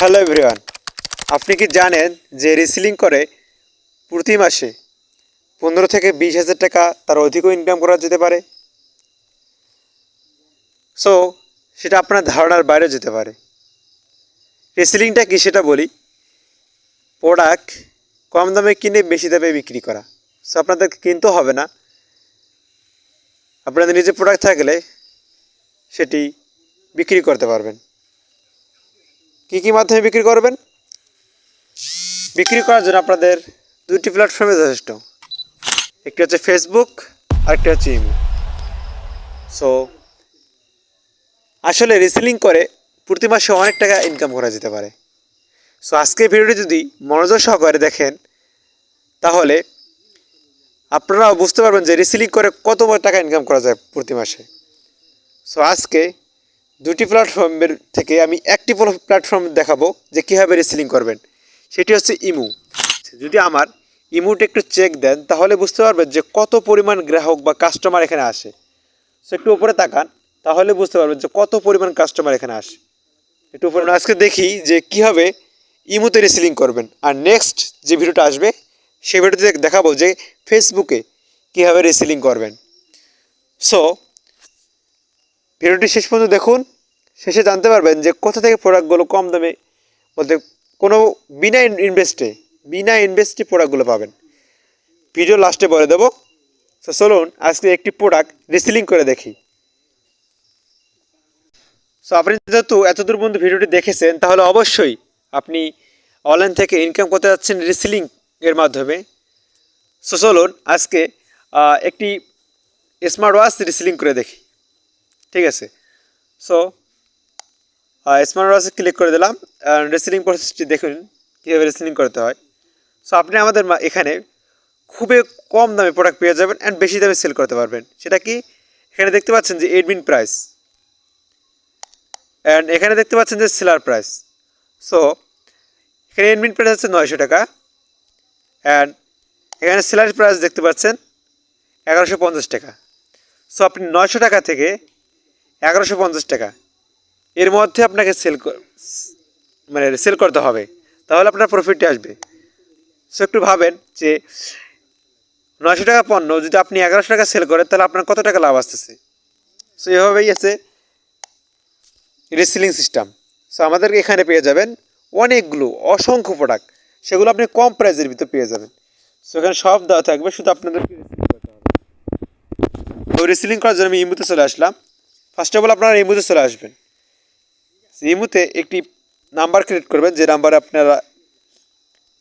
Hello everyone আপনি কি জানেন যে রিসিলিং করে প্রতি মাসে পনেরো থেকে বিশ হাজার টাকা তার অধিকও ইনকাম করা যেতে পারে? সো সেটা আপনার ধারণার বাইরে যেতে পারে। রিসিলিংটা কি সেটা বলি? প্রোডাক্ট কম দামে কিনে বেশি দামে বিক্রি করা। সো আপনাদেরকে কিনতে হবে না। আপনাদের নিজের প্রোডাক্ট থাকলে সেটি বিক্রি করতে পারবেন। কী কী মাধ্যমে বিক্রি করবেন? বিক্রি করার জন্য আপনাদের দুটি প্ল্যাটফর্মে যথেষ্ট। একটি হচ্ছে ফেসবুক আর একটি হচ্ছে ইমো সো আসলে রিসেলিং করে প্রতি মাসে অনেক টাকা ইনকাম করা যেতে পারে। সো আজকের ভিডিওটি যদি মনোযোগ সহকারে দেখেন, তাহলে আপনারাও বুঝতে পারবেন যে রিসেলিং করে কত টাকা ইনকাম করা যায় প্রতি মাসে। সো আজকে দুটি প্ল্যাটফর্মের থেকে আমি একটি প্ল্যাটফর্ম দেখাবো যে কীভাবে রিসেলিং করবেন। সেটি হচ্ছে ইমু। যদি আমার ইমুটা একটু চেক দেন, তাহলে বুঝতে পারবেন যে কত পরিমাণ গ্রাহক বা কাস্টমার এখানে আসে। সো একটু উপরে তাকান, তাহলে বুঝতে পারবেন যে কত পরিমাণ কাস্টমার এখানে আসে। একটু উপরে আজকে দেখি যে কীভাবে ইমুতে রিসেলিং করবেন। আর নেক্সট যে ভিডিওটা আসবে সেই ভিডিওতে দেখাবো যে ফেসবুকে কীভাবে রিসেলিং করবেন। সো ভিডিওটি শেষ পর্যন্ত দেখুন। শেষে জানতে পারবেন যে কোথা থেকে প্রোডাক্টগুলো কম দামে, বলতে কোনো বিনা ইনভেস্টে বিনা ইনভেস্টে প্রোডাক্টগুলো পাবেন। ভিডিও লাস্টে বলে দেবো। তো চলুন, আজকে একটি প্রোডাক্ট রিসিলিং করে দেখি। সো আপনি যেহেতু এতদূর পর্যন্ত ভিডিওটি দেখেছেন, তাহলে অবশ্যই আপনি অনলাইন থেকে ইনকাম করতে যাচ্ছেন রিসিলিং এর মাধ্যমে। সো চলুন, আজকে একটি স্মার্ট ওয়াচ রিসিলিং করে দেখি। ঠিক আছে? সো স্মার্ট ওয়াচে ক্লিক করে দিলাম রেসিলিং প্রসেসটি দেখুন, কীভাবে রেসিলিং করতে হয়। সো আপনি আমাদের এখানে খুবই কম দামে প্রোডাক্ট পেয়ে যাবেন অ্যান্ড বেশি দামে সেল করতে পারবেন। সেটা কি? এখানে দেখতে পাচ্ছেন যে এডমিন প্রাইস অ্যান্ড এখানে দেখতে পাচ্ছেন যে সেলার প্রাইস সো এখানে এডমিন প্রাইস হচ্ছে নয়শো টাকা। অ্যান্ড এখানে সেলার প্রাইস দেখতে পাচ্ছেন এগারোশো পঞ্চাশ টাকা। সো আপনি নয়শো টাকা থেকে এগারোশো পঞ্চাশ টাকা। এর মধ্যে আপনাকে সেল মানে সেল করতে হবে। তাহলে আপনার প্রফিটে আসবে। সো একটু ভাবেন যে নয়শো টাকা পণ্য, যদি আপনি এগারোশো টাকা সেল করেন, তাহলে আপনার কত টাকা লাভ আসতেছে? সো এভাবেই আছে রিসিলিং সিস্টেম সো আমাদেরকে এখানে পেয়ে যাবেন অনেকগুলো অসংখ্য প্রোডাক্ট সেগুলো আপনি কম প্রাইসের ভিতরে পেয়ে যাবেন। সো এখানে সব দেওয়া থাকবে, শুধু আপনাদেরকে রিসিলিং করতে হবে। তো রিসিলিং করার জন্য আমি ইমুতে চলে আসলাম। ফার্স্ট অফ অল আপনারা ইমুতে চলে আসবেন। ইমুতে একটি নাম্বার ক্রিয়েট করবেন, যে নাম্বারে আপনারা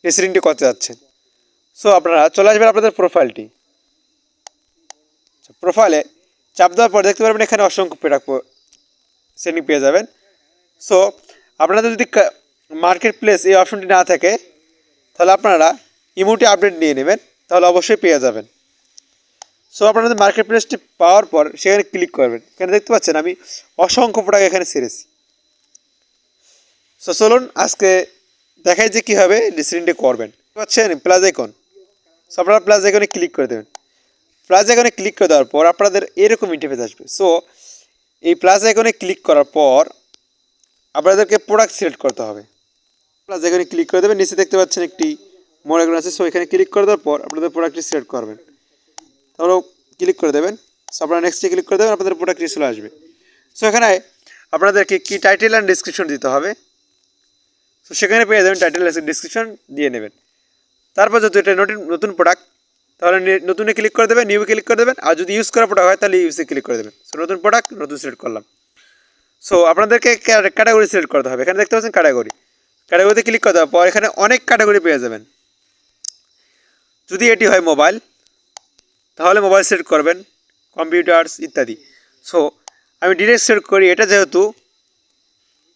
রিসিলিংটি করতে যাচ্ছেন। সো আপনারা চলে আসবেন আপনাদের প্রোফাইলটি প্রোফাইলে চাপ দেওয়ার পর দেখতে পারবেন এখানে অসংখ্য প্রোডাক্ট সেটিং পেয়ে যাবেন। সো আপনাদের যদি মার্কেট প্লেস এই অপশনটি না থাকে, তাহলে আপনারা ইমোটি আপডেট নিয়ে নেবেন, তাহলে অবশ্যই পেয়ে যাবেন। সো আপনাদের মার্কেট প্লেসটি পাওয়ার পর সেখানে ক্লিক করবেন, এখানে দেখতে পাচ্ছেন আমি অসংখ্য প্রোডাক্ট এখানে সেরেছি সো চলুন আজকে দেখাই যে কীভাবে ডিসিলিংটি করবেন। পাচ্ছেন প্লাস আইকন সো আপনারা প্লাস আইকনে ক্লিক করে দেবেন। প্লাস আইকনে ক্লিক করে দেওয়ার পর আপনাদের এরকম ইন্টারফেস আসবে। সো এই প্লাস আইকনে ক্লিক করার পর আপনাদেরকে প্রোডাক্ট সিলেক্ট করতে হবে। প্লাস আইকনে ক্লিক করে দেবেন। নিচে দেখতে পাচ্ছেন একটি মোর আইকন আছে। সো এখানে ক্লিক করে দেওয়ার পর আপনাদের প্রোডাক্টটি সিলেক্ট করবেন। তাহলে ক্লিক করে দেবেন। সো আপনারা নেক্সটে ক্লিক করে দেবেন। আপনাদের প্রোডাক্টটি চলে আসবে। সো এখানে আপনাদেরকে কি টাইটেল অ্যান্ড ডিসক্রিপশন দিতে হবে। সো সেখানে পেয়ে যাবেন টাইটেল ডিসক্রিপশন দিয়ে নেবেন। তারপর যদি এটা নতুন নতুন প্রোডাক্ট তাহলে নতুনে ক্লিক করে দেবেন নিউ ক্লিক করে দেবেন। আর যদি ইউজ করা প্রোডাক্ট হয়, তাহলে ইউজে ক্লিক করে দেবেন। সো নতুন প্রোডাক্ট নতুন সিলেক্ট করলাম। সো আপনাদেরকে ক্যাটাগরি সিলেক্ট করতে হবে। এখানে দেখতে পাচ্ছেন ক্যাটাগরি ক্যাটাগরিতে ক্লিক করতে হবে পর এখানে অনেক ক্যাটাগরি পেয়ে যাবেন। যদি এটি হয় মোবাইল তাহলে মোবাইল সিলেক্ট করবেন। কম্পিউটার্স ইত্যাদি। সো আমি ডিরেক্ট সিলেক্ট করি। এটা যেহেতু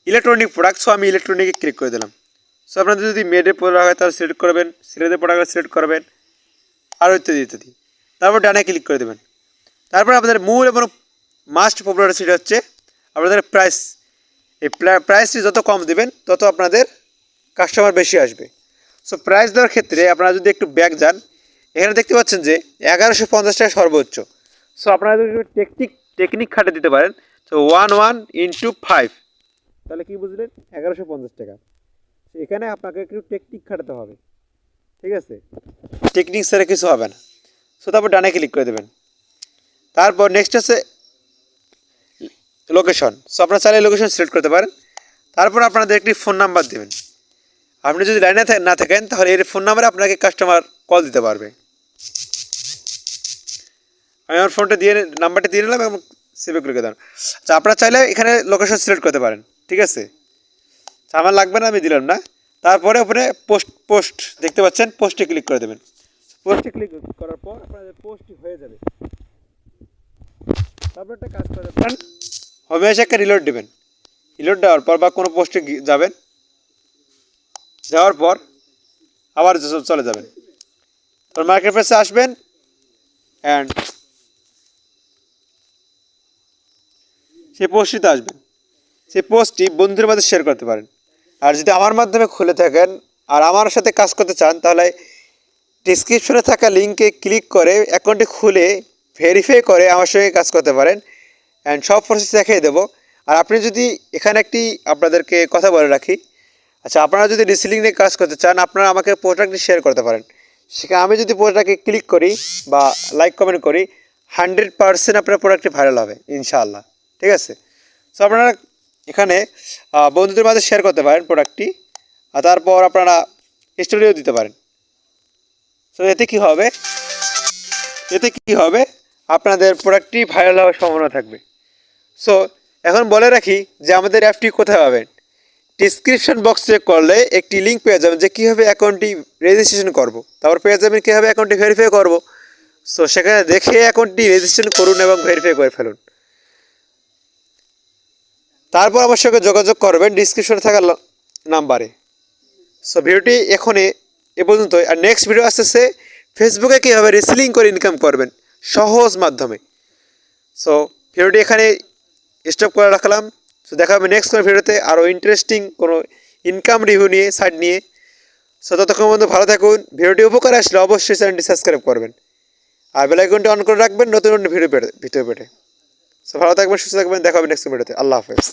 ইলেকট্রনিক প্রোডাক্ট, সো আমি ইলেকট্রনিকে ক্লিক করে দিলাম। সো আপনাদের যদি মেয়েদের প্রোডাক্ট হয়, তাহলে সিলেক্ট করবেন ছেলেদের প্রোডাক্ট সিলেক্ট করবেন আরও ইত্যাদি ইত্যাদি। তারপর ডানে ক্লিক করে দেবেন। তারপর আপনাদের মূল এবং মাস্ট পপুলার সেটা হচ্ছে আপনাদের প্রাইস এই প্রাইসটি যত কম দেবেন, তত আপনাদের কাস্টমার বেশি আসবে। সো প্রাইস দেওয়ার ক্ষেত্রে আপনারা যদি একটু ব্যাক যান, এখানে দেখতে পাচ্ছেন যে এগারোশো পঞ্চাশ টাকা সর্বোচ্চ। সো আপনারা যদি টেকনিক টেকনিক খাটে দিতে পারেন তো ওয়ান ওয়ান ইন্টু ফাইভ তাহলে কী বুঝলেন? এগারোশো পঞ্চাশ টাকা। এখানে আপনাকে একটু টেকনিক খাটাতে হবে। ঠিক আছে? টেকনিক ছাড়া কিছু হবে না। সো তারপর ডানে ক্লিক করে দেবেন। তারপর নেক্সট আছে লোকেশন সো আপনারা চাইলে লোকেশন সিলেক্ট করতে পারেন। তারপর আপনাদের একটি ফোন নাম্বার দেবেন। আপনি যদি লাইনে না থাকেন, তাহলে এর ফোন নাম্বারে আপনাকে কাস্টমার কল দিতে পারবে। আমি আমার ফোনটা দিয়ে নাম্বারটা দিয়ে নিলাম এবং সেভে করে দেন। আচ্ছা আপনারা চাইলে এখানে লোকেশন সিলেক্ট করতে পারেন। ঠিক আছে? আমার লাগবে না আমি দিলাম না। তারপরে ওপরে পোস্ট পোস্ট দেখতে পাচ্ছেন পোস্টে ক্লিক করে দেবেন। পোস্টে ক্লিক করার পর আপনাদের পোস্টটি হয়ে যাবে। তারপর একটা কাজ করতে পারেন হোমে এসে একটা রিলোড দেবেন। রিলোড দেওয়ার পর বা কোনো পোস্টে যাবেন। যাওয়ার পর আবার চলে যাবেন। তারপর মার্কেট প্লেসে আসবেন অ্যান্ড সেই পোস্টটিতে আসবেন। সেই পোস্টটি বন্ধুদের মধ্যে শেয়ার করতে পারেন। আর যদি আমার মাধ্যমে খুলে থাকেন আর আমার সাথে কাজ করতে চান, তাহলে ডিসক্রিপশনে থাকা লিঙ্কে ক্লিক করে অ্যাকাউন্টটি খুলে ভেরিফাই করে আমার সঙ্গে কাজ করতে পারেন। অ্যান্ড সব প্রসেস দেখিয়ে দেবো। আর আপনি যদি এখানে একটি আপনাদেরকে কথা বলে রাখি আচ্ছা আপনারা যদি রিসিলিং নিয়ে কাজ করতে চান, আপনারা আমাকে প্রোডাক্টটি শেয়ার করতে পারেন। সেখানে আমি যদি প্রোডাক্টকে ক্লিক করি বা লাইক কমেন্ট করি হান্ড্রেড পার্সেন্ট আপনার প্রোডাক্টটি ভাইরাল হবে, ইনশাআল্লাহ। ঠিক আছে? সো আপনারা এখানে বন্ধুদের মাঝে শেয়ার করতে পারেন প্রোডাক্টটি আর তারপর আপনারা স্টোরিও দিতে পারেন। সো এতে কি হবে? এতে কি হবে? আপনাদের প্রোডাক্টটি ভাইরাল হওয়ার সম্ভাবনা থাকবে। সো এখন বলে রাখি যে আমাদের অ্যাপটি কোথায় পাবেন? ডিসক্রিপশন বক্সে করলে একটি লিঙ্ক পেয়ে যাবেন যে কীভাবে অ্যাকাউন্টটি রেজিস্ট্রেশন করব। তারপর পেয়ে যাবেন কীভাবে অ্যাকাউন্টটি ভেরিফাই করব। সো সেখানে দেখে অ্যাকাউন্টটি রেজিস্ট্রেশন করুন এবং ভেরিফাই করে ফেলুন। তারপর আমার সঙ্গে যোগাযোগ করবেন ডিসক্রিপশনে থাকা নাম্বারে। সো ভিডিওটি এখনই এ পর্যন্ত আর নেক্সট ভিডিও আসতেছে ফেসবুকে কীভাবে রিসেলিং করে ইনকাম করবেন সহজ মাধ্যমে। সো ভিডিওটি এখানে স্টপ করে রাখলাম। সো দেখা হবে নেক্সট কোনো ভিডিওতে আরও ইন্টারেস্টিং কোনো ইনকাম রিভিউ নিয়ে সাইট নিয়ে। সো ততক্ষণ পর্যন্ত ভালো থাকুন। ভিডিওটি উপকার আসলে অবশ্যই চ্যানেলটি সাবস্ক্রাইব করবেন। আর বেলাইকনটি অন করে রাখবেন নতুন নতুন ভিডিও পেটে ভিডিও পেটে সো ভালো থাকবেন সুস্থ থাকবেন দেখা হবে নেক্সট ভিডিওতে আল্লাহ হাফেজ।